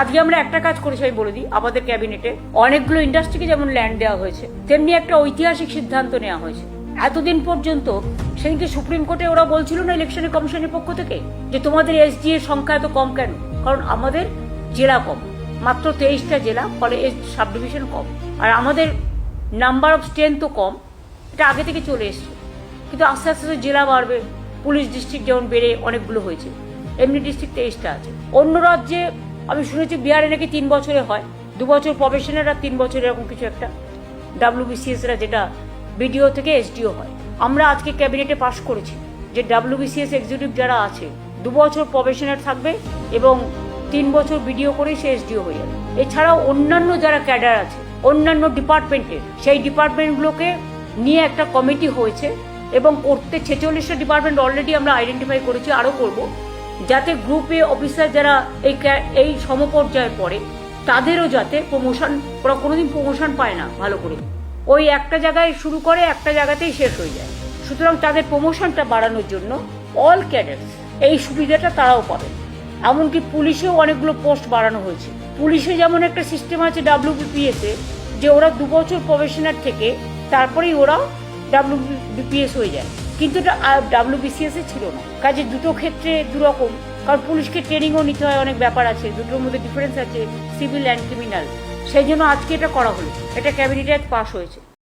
আজকে আমরা একটা কাজ করেছি, আমি বলে দিই, আমাদের ক্যাবিনেটে। অনেকগুলো ইন্ডাস্ট্রিকে যেমন ল্যান্ড দেওয়া হয়েছে, তেমনি একটা ঐতিহাসিক সিদ্ধান্ত নেওয়া হয়েছে। এতদিন পর্যন্ত সেদিনকে সুপ্রিম কোর্টে ওরা বলছিল না ইলেকশনের কমিশনের পক্ষ থেকে যে তোমাদের এসডি এর সংখ্যা এত কম কেন? কারণ আমাদের জেলা কম, মাত্র তেইশটা জেলা, ফলে সাব ডিভিশন কম। আর আমাদের নাম্বার অফ স্ট্রেন্থ তো কম, এটা আগে থেকে চলে এসছে। কিন্তু আস্তে আস্তে জেলা বাড়বে, পুলিশ ডিস্ট্রিক্ট যেমন বেড়ে অনেকগুলো হয়েছে, এমনি ডিস্ট্রিক্ট তেইশটা আছে। অন্য রাজ্যে আমি শুনেছি বিহারে নাকি তিন বছরে হয়। দু বছর প্রফেশনাল আর তিন বছর এরকম কিছু একটা ডাব্লিউবিসিএসরা যেটা বিডিও থেকে এসডিও হয়। আমরা আজকে ক্যাবিনেটে পাশ করেছি যে ডাব্লিউবিসিএস এক্সিকিউটিভ যারা আছে, দু বছর প্রফেশনাল থাকবে এবং তিন বছর বিডিও করেই সে এসডিও হয়ে যাবে। এছাড়াও অন্যান্য যারা ক্যাডার আছে, অন্যান্য ডিপার্টমেন্টের সেই ডিপার্টমেন্টগুলোকে নিয়ে একটা কমিটি হয়েছে এবং করতে ছেচল্লিশটা ডিপার্টমেন্ট অলরেডি আমরা আইডেন্টিফাই করেছি, আরও করব। যাতে গ্রুপে অফিসার যারা এই এই সমপর্যায়ে পড়ে, তাদেরও যাতে প্রমোশন ওরা কোনোদিন প্রমোশন পায় না ভালো করে। ওই একটা জায়গায় শুরু করে, একটা জায়গাতেই শেষ হয়ে যায়। সুতরাং তাদের প্রমোশনটা বাড়ানোর জন্য অল ক্যাডার্স এই সুবিধাটা তারাও পাবে এমনকি পুলিশেও অনেকগুলো পোস্ট বাড়ানো হয়েছে। পুলিশে যেমন একটা সিস্টেম আছে ডাব্লিউবিপিএস যে ওরা দু বছর প্রফেশনাল থেকে, তারপরেই ওরা ডাব্লিউবিপিএস হয়ে যায়। কিন্তু এটা ডাব্লিউবিসিএস ছিল না। কাজে দুটো ক্ষেত্রে দুরকম। কারণ পুলিশকে ট্রেনিংও নিতে হয়, অনেক ব্যাপার আছে। দুটোর মধ্যে ডিফারেন্স আছে সিভিল অ্যান্ড ক্রিমিনাল সেই জন্য আজকে এটা করা হলো। এটা ক্যাবিনেট অ্যাক্ট পাস হয়েছে।